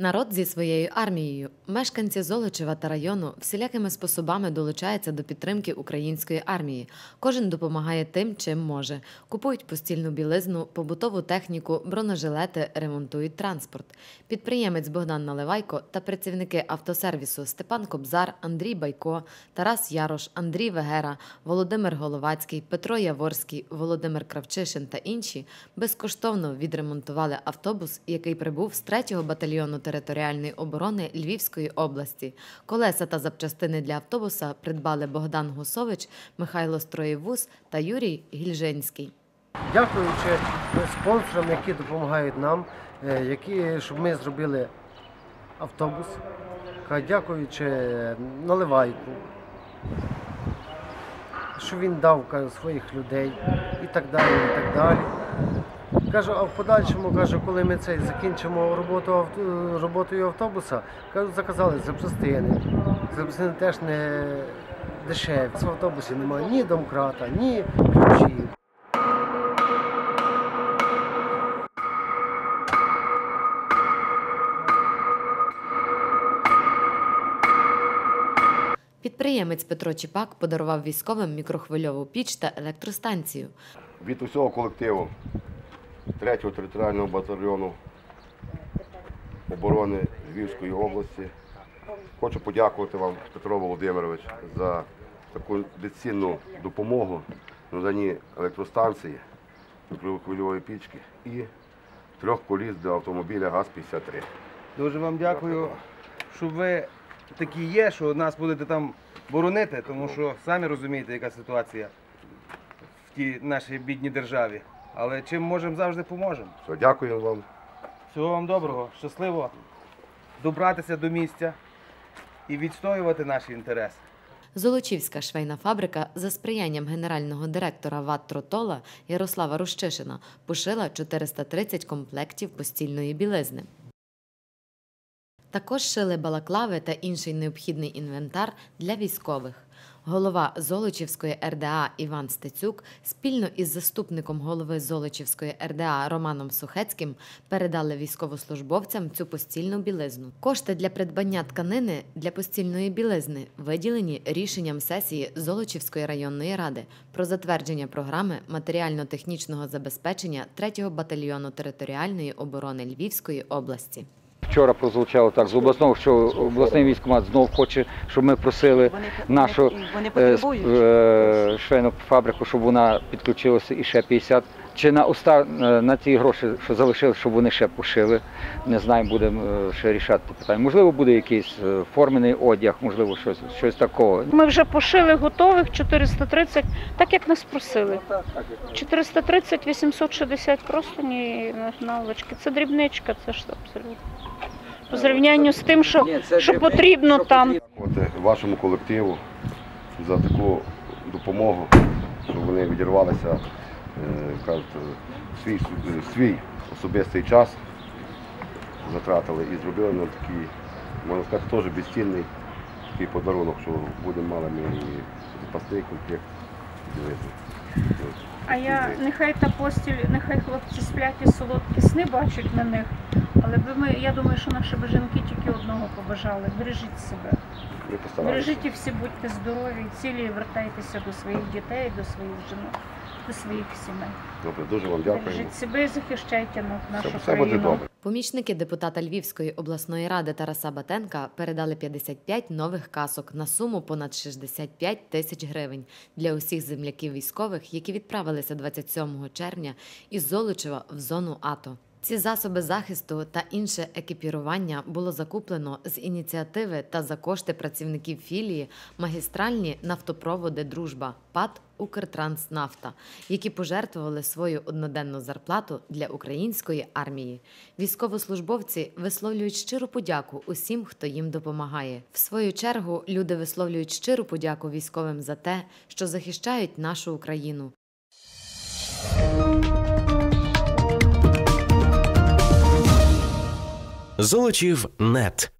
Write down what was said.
Народ зі своєю армією, мешканці Золочева та району всілякими способами долучаються до підтримки української армії. Кожен допомагає тим, чим може. Купують постільну білизну, побутову техніку, бронежилети, ремонтують транспорт. Підприємець Богдан Наливайко та працівники автосервісу Степан Кобзар, Андрій Байко, Тарас Ярош, Андрій Вегера, Володимир Головацький, Петро Яворський, Володимир Кравчишин та інші безкоштовно відремонтували автобус, який прибув з 3-го батальйону територіальної оборони Львівської області. Колеса та запчастини для автобуса придбали Богдан Гусович, Михайло Строєвус та Юрій Гільжинський. Дякуючи спонсорам, які допомагають нам, е, які, щоб ми зробили автобус, дякуючи наливайку, що він дав своїх людей і так далі. і так далі. Кажу, а в подальшому, кажу, коли ми цей закінчимо роботу роботою автобуса, кажу, заказали запчастини. Запчастини теж не дешеві. В автобусі немає ні домкрата, ні ключів. Підприємець Петро Чіпак подарував військовим мікрохвильову піч та електростанцію. від усього колективу 3-го територіального батальйону оборони Львівської області. Хочу подякувати вам, Петро Володимирович, за таку безцінну допомогу в наданні електростанції, мікрохвильової пічки і трьох коліс для автомобіля ГАЗ-53. Дуже вам дякую, що ви такі є, що нас будете там боронити, тому що самі розумієте, яка ситуація в тій нашій бідній державі. Але чим можемо, завжди поможемо. Все, дякую вам. Всього вам доброго, щасливо добратися до місця і відстоювати наші інтереси. Золочівська швейна фабрика за сприянням генерального директора ВАТ «Тротола» Ярослава Рущишина пошила 430 комплектів постільної білизни. Також шили балаклави та інший необхідний інвентар для військових. Голова Золочівської РДА Іван Стецюк спільно із заступником голови Золочівської РДА Романом Сухецьким передали військовослужбовцям цю постільну білизну. Кошти для придбання тканини для постільної білизни виділені рішенням сесії Золочівської районної ради про затвердження програми матеріально-технічного забезпечення 3-го батальйону територіальної оборони Львівської області. Вчора прозвучало так з обласного, що обласний військкомат знов хоче, щоб ми просили нашу е, е, швейну фабрику, щоб вона підключилася і ще 50. Чи на оста е, на ці гроші, що залишили, щоб вони ще пошили. Не знаю, будемо е, ще рішати питання. Можливо, буде якийсь е, формений одяг, можливо, щось, щось такого. Ми вже пошили готових 430, так як нас просили. 430, 860 просто ні наволочки. Це дрібничка, це ж абсолютно. По зрівнянню з тим, що, що потрібно там. Дякувати вашому колективу за таку допомогу, що вони відірвалися, кажуть, свій, свій особистий час затратили і зробили нам такий, можна сказати, теж безцінний такий подарунок, що будемо мали ми і запасний комплект білизни. А я нехай та постіль, нехай хлопці сплять і солодкі сни бачать на них. Але би ми, я думаю, що наші б жінки тільки одного побажали. Бережіть себе. Бережіть і всі будьте здорові, цілі і вертайтеся до своїх дітей, до своїх жінок, до своїх сімей. Добре, дуже вам дякую. Бережіть себе і захищайте на- нашу Все, все буде добре. Помічники депутата Львівської обласної ради Тараса Батенка передали 55 нових касок на суму понад 65 тисяч гривень для усіх земляків військових, які відправилися 27 червня із Золочева в зону АТО. Ці засоби захисту та інше екіпірування було закуплено з ініціативи та за кошти працівників філії магістральні нафтопроводи Дружба ПАТ Укртранснафта, які пожертвували свою одноденну зарплату для української армії. Військовослужбовці висловлюють щиру подяку усім, хто їм допомагає. В свою чергу люди висловлюють щиру подяку військовим за те, що захищають нашу Україну. Золочів нет.